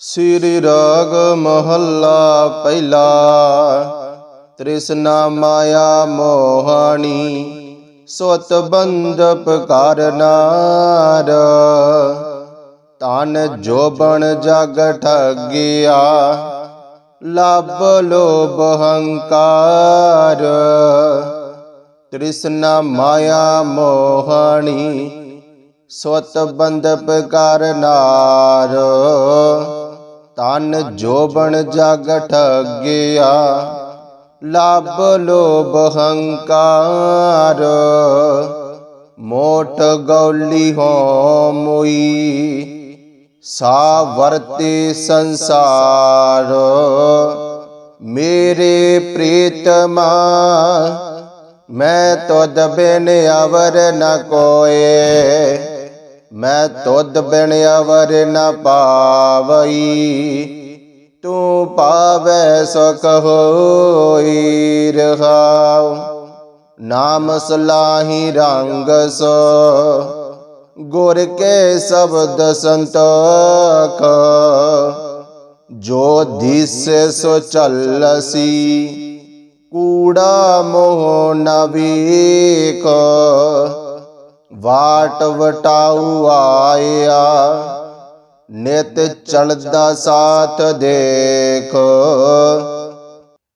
ਸ੍ਰੀ ਰਾਗ ਮਹੱਲਾ ਪਹਿਲਾ, ਤ੍ਰਿਸ਼ਨਾ ਮਾਇਆ ਮੋਹਾਣੀ, ਸੁਤ ਬੰਧਪ ਕਰਨਾਰ ਤਨ ਜੋਬਨ ਜਗ ਠਗਿਆ, ਲਬ ਲੋਭ ਹੰਕਾਰ। ਤ੍ਰਿਸ਼ਨਾ ਮਾਇਆ ਮੋਹਾਣੀ ਸਵਤ ਬੰਧਪ ਕਰਨਾਰ ਤਨ ਜੋਬਣ ਜਗ ਠਗਿਆ ਲਬ ਲੋਭ ਹੰਕਾਰ। ਮੋਟ ਗੌਲੀ ਹੋ ਮੁਈ। ਸਾ ਵਰਤੇ ਸੰਸਾਰ। ਮੇਰੇ ਪ੍ਰੀਤਮਾ, ਮੈਂ ਤੋ ਬਿਨ ਅਵਰ ਨ ਕੋਏ। ਮੈਂ ਤੁਧ ਬਿਨ ਅਵਰ ਨ ਪਾਵਈ, ਤੂੰ ਪਾਵੈ ਸੁਖ ਹੋਈ ਰਹਾਉ। ਨਾਮ ਸਲਾਹੀ ਰੰਗ ਸੋ, ਗੁਰ ਕੇ ਸ਼ਬਦ ਸੰਤੋਖ। ਜੋ ਦਿਸੇ ਸੋ ਚੱਲਸੀ ਕੂੜਾ ਮੋਹ ਨਵੀ ਨਵੀਕ ਵਾਟ ਵਟਾਉ ਆਇਆ, ਨਿਤ ਚਲਦਾ ਸਾਥ ਦੇਖ।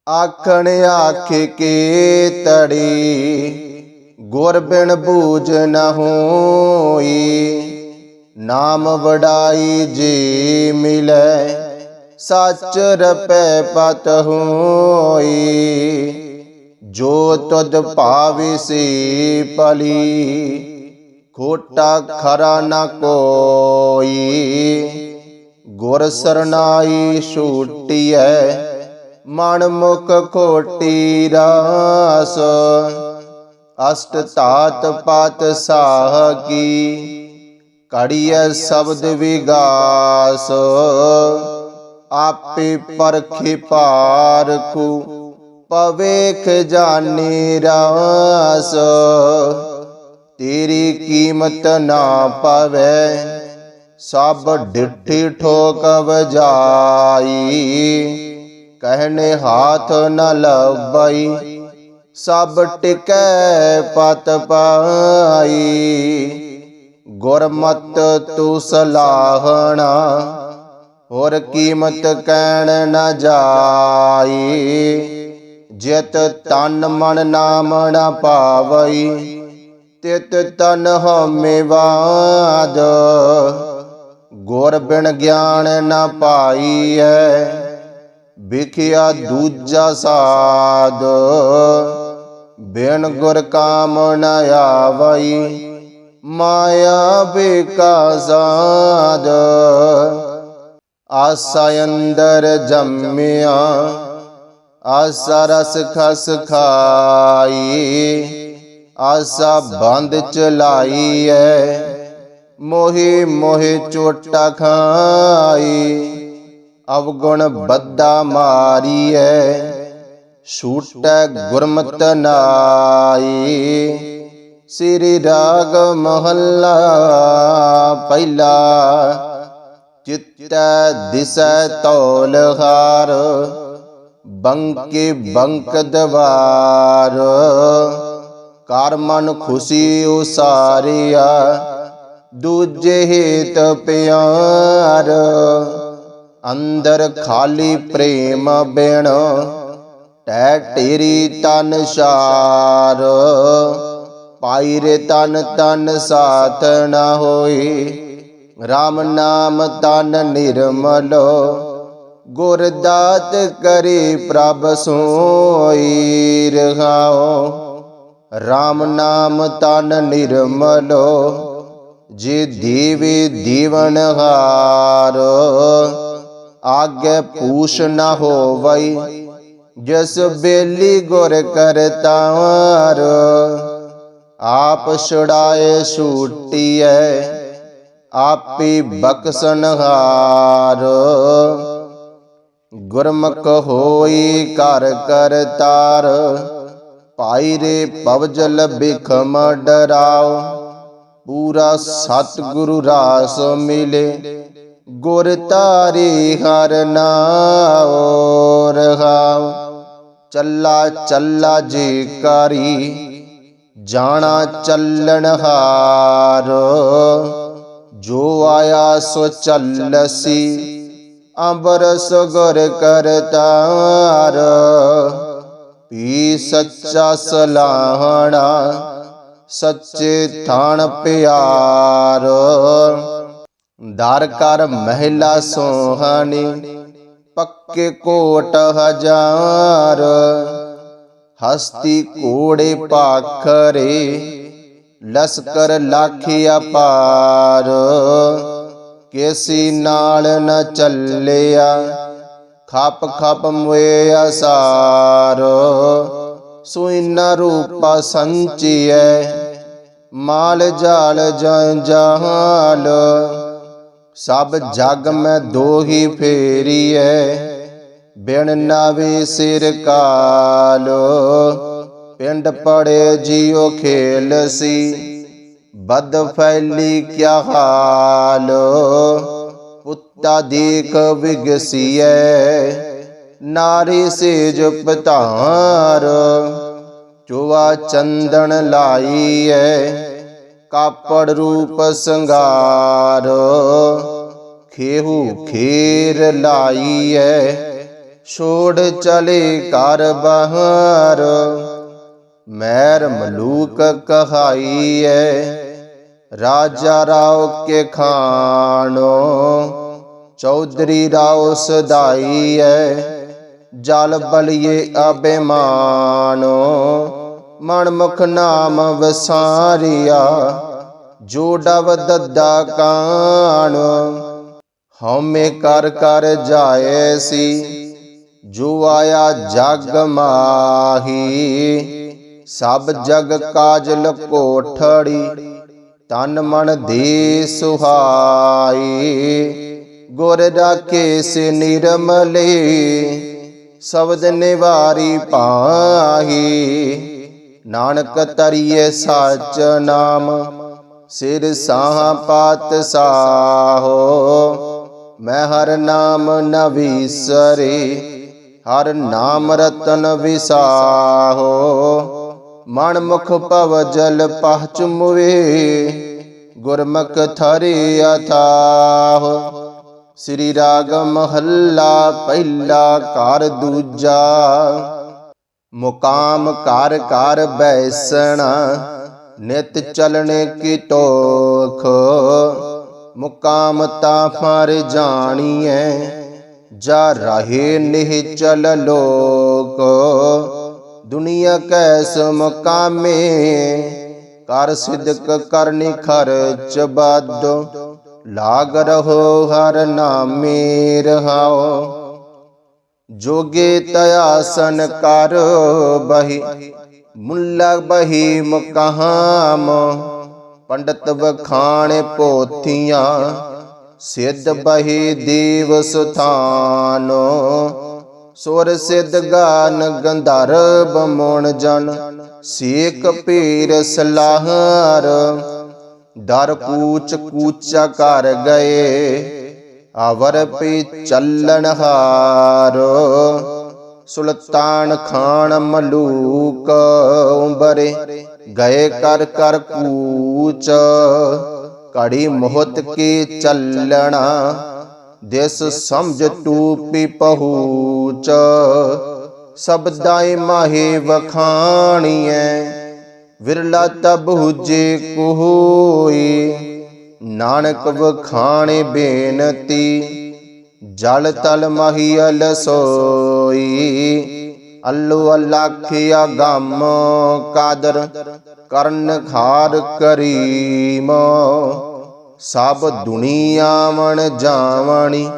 ਆਖਣ ਆਖ ਕੇ ਤੜੀ, ਗੁਰ ਬਿਨ ਬੂਝ ਨ ਹੋਈ। ਨਾਮ ਵਡਾਈ ਜੀ ਮਿਲੇ, ਸੱਚ ਰਪੈ ਪਤ ਹੋਈ। ਜੋ ਤੁਧ ਭਾਵਿਸੀ ਪਲੀ ਖੋਟਾ ਖਰਾ ਨਾ ਕੋਈ। ਗੁਰ ਸਰਨਾਈ ਛੂਟੀਐ, ਮਨ ਮੁਖ ਖੋਟੀ ਰਾਸ। ਅਸ਼ਟ ਤਾਤ ਪਾਤ ਸਾਹ ਕੀ ਕੜੀਐ ਸ਼ਬਦ ਵਿਗਾਸ। ਆਪੇ ਪਰਖੇ ਪਾਰਖੂ, ਪਵੇਖ ਜਾਣੀ ਰਾਸ। ਤੇਰੀ ਕੀਮਤ ਨਾ ਪਵੇ, ਸਭ ਡਿੱਠੀ ਠੋਕ ਵਜਾਈ। ਕਹਿਨੇ ਹਾਥ ਨ ਲਬਈ ਸਭ ਟਿਕੈ ਪਤ ਪਾਈ। ਗੁਰਮਤ ਤੂੰ ਸਲਾਹਣਾ, ਹੋਰ ਕੀਮਤ ਕਹਿਣ ਨਾ ਜਾਈ। ਜਿਤ ਤਨ ਮਨ ਨਾਮ ਨ ਪਾਵਈ ਤਿਤ ਤਨ ਹਮੇ ਬਾਦ ਗੁਰ ਬਿਨ ਗਿਆਨ ਨ ਪਾਈਐ, ਵਿਖਿਆ ਦੂਜਾ ਸਾਧ। ਬਿਨ ਗੁਰ ਕਾਮ ਨਾ ਆਵਈ, ਮਾਇਆ ਬੇਕਾ ਸਾਧ। ਆਸਾ ਅੰਦਰ ਜੰਮਿਆ, ਆਸਾ ਰਸ ਖਸ ਖਾਈ। ਆਸਾ ਬੰਦ ਚਲਾਈ ਐ ਮੋਹਿ ਮੋਹੇ ਚੋਟਾ ਖਾਈ। ਅਵਗੁਣ ਬੱਦਾ ਮਾਰੀ ਮਾਰੀਐ। ਛੂਟੈ ਗੁਰਮਤ ਨਾਈ। ਸ੍ਰੀ ਰਾਗ ਮਹੱਲਾ ਪਹਿਲਾ। ਚਿੱਤੈ ਦਿਸੈ ਤੌਲ ਹਾਰ। ਬੰਕੇ ਬੰਕ ਦਵਾਰ। ਕਰ ਮਨ ਖੁਸ਼ੀ ਉਸਾਰਿਆ, ਦੂਜੇ ਹਿਤ ਪਿਆਰ। ਅੰਦਰ ਖਾਲੀ ਪ੍ਰੇਮ ਬਿਨ ਟੈ ਢੇਰੀ ਤਨ ਸਾਰ ਪਾਈ ਰੇ ਤਨ ਤਨ ਸਾਤ ਨਾ ਹੋਈ RAM ਨਾਮ ਤਨ ਨਿਰਮਲੋ। ਗੁਰ ਦਾਤ ਕਰੀ ਪ੍ਰਭ ਸੋਈ ਰਹਾਓ। RAM ਨਾਮ ਤਨ ਨਿਰਮਲੋ, ਜੇ ਦੇਵੇ ਦੀਵਨ ਹਾਰ। ਆਗੇ ਪੂਛ ਨਾ ਹੋਵਈ, ਜਸ ਬੇਲੀ ਗੁਰ ਕਰਤਾਰ ਆਪ ਛੁੜਾਏ ਛੂਟੀਐ, ਆਪੇ ਬਖਸ਼ਣ ਹਾਰ। ਗੁਰਮੁਖ ਹੋਈ ਕਰ ਕਰਤਾਰ ਭਾਈ ਰੇ ਪਵਜਲ ਬਿਖਮ ਡਰਾਓ। ਪੂਰਾ ਸਤਿਗੁਰੂ ਰਾਸ ਮਿਲੇ। ਗੁਰ ਤਾਰੀ ਹਰ ਨਾਉ ਰਹਾਉ। ਚੱਲਾ ਚੱਲਾ ਜੀ ਕਰੀ, ਜਾਣਾ ਚੱਲਣ ਹਾਰ। ਜੋ ਆਇਆ ਸੋ ਚੱਲਸੀ ਅੰਬਰਸ ਗੁਰ ਕਰਤਾਰ। ਪੀ ਸੱਚਾ ਸਲਾਹਣਾ, ਸੱਚੇ ਥਾਣ ਪਿਆਰ। ਦਰ ਕਰ ਮਹਿਲਾ ਸੋਹਣੀ, ਪੱਕੇ ਕੋਟ ਹਜ਼ਾਰ। ਹਸਤੀ ਕੋੜੇ ਪਾਖਰੇ, ਲਸਕਰ ਲਾਖੀ ਅਪਾਰ। ਕੇਸੀ ਨਾਲ ਨ ਚੱਲਿਆ ਖਪ ਖਪ ਮੁਏ ਅਸਾਰ ਸੁਇਨਾ ਰੂਪਾ ਸੰਚੀਐ, ਮਾਲ ਜਾਲ ਜੰਜਾਲ ਸਭ ਜਗ ਮੈਂ ਦੋਹੀ ਫੇਰੀਐ, ਬਿਨ ਨਾਵੇ ਸਿਰ ਕਾਲ। ਪਿੰਡ ਪੜੇ ਜਿਉ ਖੇਲ ਸੀ ਬਦ ਫੈਲੀ ਕਿਆ ਹਾਲ। ਦੇਖ ਵਿਗਸੀਐ। ਨਾਰੀ ਸੇਜ ਪਤਾਰ ਚੁਆ ਚੰਦਨ ਲਾਈਐ। ਕਾਪੜ ਰੂਪ ਸੰਗਾਰ ਖੇਹੂ ਖੀਰ ਲਾਈਐ। ਛੋੜ ਚਲੇ ਘਰ ਬਹਾਰ ਮੈਰ ਮਲੂਕ ਕਹਾਈਐ। ਰਾਜਾ ਰਾਓ ਕੇ ਖਾਣੋ ਚੌਧਰੀ ਰਾਓ ਸਦਾਈਐ ਜਲ ਬਲਿਏ ਅਬਿਮਾਨੋ ਮਨਮੁਖ ਨਾਮ ਵਸਾਰਿਆ। ਜੋ ਡਵ ਦੱਦਾ ਕਾਣ। ਹਉਮੈ ਕਰ ਕਰ ਜਾਏ ਸੀ। ਜੋ ਆਇਆ ਜਗ ਮਾਹੀ। ਸਭ ਜਗ ਕਾਜਲ ਕੋਠੜੀ। ਤਨ ਮਨ ਦੇ ਸੁਹਾਈ। ਗੁਰ ਰਾਖੇ ਸੇ ਨਿਰਮਲੇ, ਸਬਦ ਨਿਵਾਰੀ ਪਾਹੀ। ਨਾਨਕ ਤਰੀਏ ਸਾਚ ਨਾਮ, ਸਿਰ ਸਾਹ ਪਾਤ ਸਾਹੋ। ਮੈਂ ਹਰ ਨਾਮ ਨ ਵਿਸਰੇ, ਹਰ ਨਾਮ ਰਤਨ ਵਿਸਾਹੋ। ਮਨ ਮੁਖ ਭਵ ਜਲ ਪਹਚ ਮੁਵੇ ਗੁਰਮੁਖ ਥਰੇ ਅਥਾਹ। ਸ੍ਰੀ ਰਾਗ ਮਹੱਲਾ ਪਹਿਲਾ ਘਰ ਦੂਜਾ। ਮੁਕਾਮ ਘਰ ਘਰ ਬੈਸਣਾ, ਨਿਤ ਚਲਣ ਕੀ ਟੋਖ। ਮੁਕਾਮ ਤਾ ਫਰ ਜਾਣੀਐ, ਜਾ ਰਹੇ ਨਿਹ ਚਲ ਲੋਕ। ਦੁਨੀਆ ਕੈਸ ਮੁਕਾਮੇ ਕਰ ਸਿਦਕ ਕਰਨੀ ਖਰਚ ਬਦ। ਲਾਗ ਰਹੋ ਹਰ ਨਾਮੇ ਰਹਾਓ। ਜੋਗੇ ਤਯਾਸਨ ਕਰ ਬਹੀ, ਮੁੱਲਾ ਬਹੀ ਮੁਕਾਮ। ਪੰਡਤ ਵਖਾਣੇ ਪੋਥੀਆਂ, ਸਿੱਧ ਬਹੀ ਦੇਵ ਸੁਥਾਨੋ। ਸੁਰ ਸਿੱਧ ਗਾਨ ਗੰਧਰਵ ਮੋਣ ਜਨ, ਸੇਕ ਪੀਰ ਸਲਾਹਰ। ਦਰ ਕੂਚ ਕੂਚਾ ਕਰ ਗਏ, ਆਵਰ ਪੀ ਚੱਲਣ ਹਾਰ। ਸੁਲਤਾਨ ਖਾਨ ਮਲੂਕ ਉੰਬਰੇ, ਗਏ ਕਰ ਕਰ ਕੂਚ। ਕੜੀ ਮੋਹਤ ਕੀ ਚੱਲਣਾ, ਦਿਸ ਸਮਝ ਟੂਪੀ ਪਹੂਚ। ਸਬਦਾਈ ਮਾਹੇ ਵਖਾਣੀਐ। ਵਿਰਲਾ ਤਬ ਹੁਜੇ ਕੋਈ ਨਾਨਕ ਵਖਾਣੇ ਬੇਨਤੀ, ਜਲ ਤਲ ਮਹੀਲ ਸੋਈ। ਅੱਲੂ ਅਲਾਖਿਆ ਗਮ ਕਾਦਰ, ਕਰਨ ਖਾਰ ਕਰੀਮ। ਸਭ ਦੁਨੀਆ ਮਣ ਜਾਵਣੀ,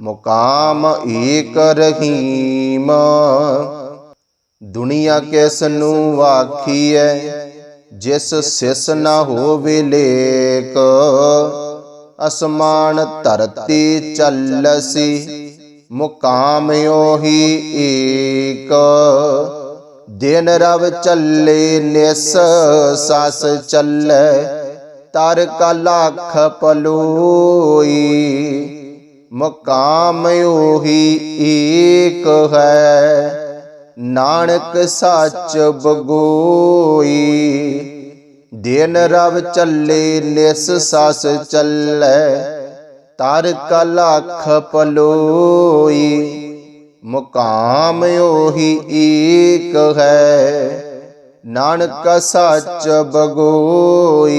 ਮੁਕਾਮ ਏਕ ਰਹੀਮ। ਦੁਨੀਆ ਕਿਸ ਨੂੰ ਵਾਖੀਐ ਜਿਸ ਸਿਸ ਨਾ ਹੋਵੇ ਲੇਕ ਅਸਮਾਨ ਧਰਤੀ ਚੱਲਸੀ, ਮੁਕਾਮ ਉਹੀ ਏਕ। ਦਿਨ ਰਵ ਚੱਲੇ, ਨਿਸ ਸਸ ਚੱਲੇ, ਤਰ ਕਾ ਲੱਖ ਪਲੋਈ। ਮੁਕਾਮ ਉਹੀ ਏਕ ਹੈ। ਨਾਨਕ ਸੱਚ ਬਗੋਈ। ਦਿਨ ਰਵ ਚੱਲੇ, ਨਿਸ ਸਸ ਚੱਲੇ, ਤਰ ਕਲਖ ਪਲੋਈ। ਮੁਕਾਮ ਉਹੀ ਏਕ ਹੈ, ਨਾਨਕ ਸੱਚ ਬਗੋਈ।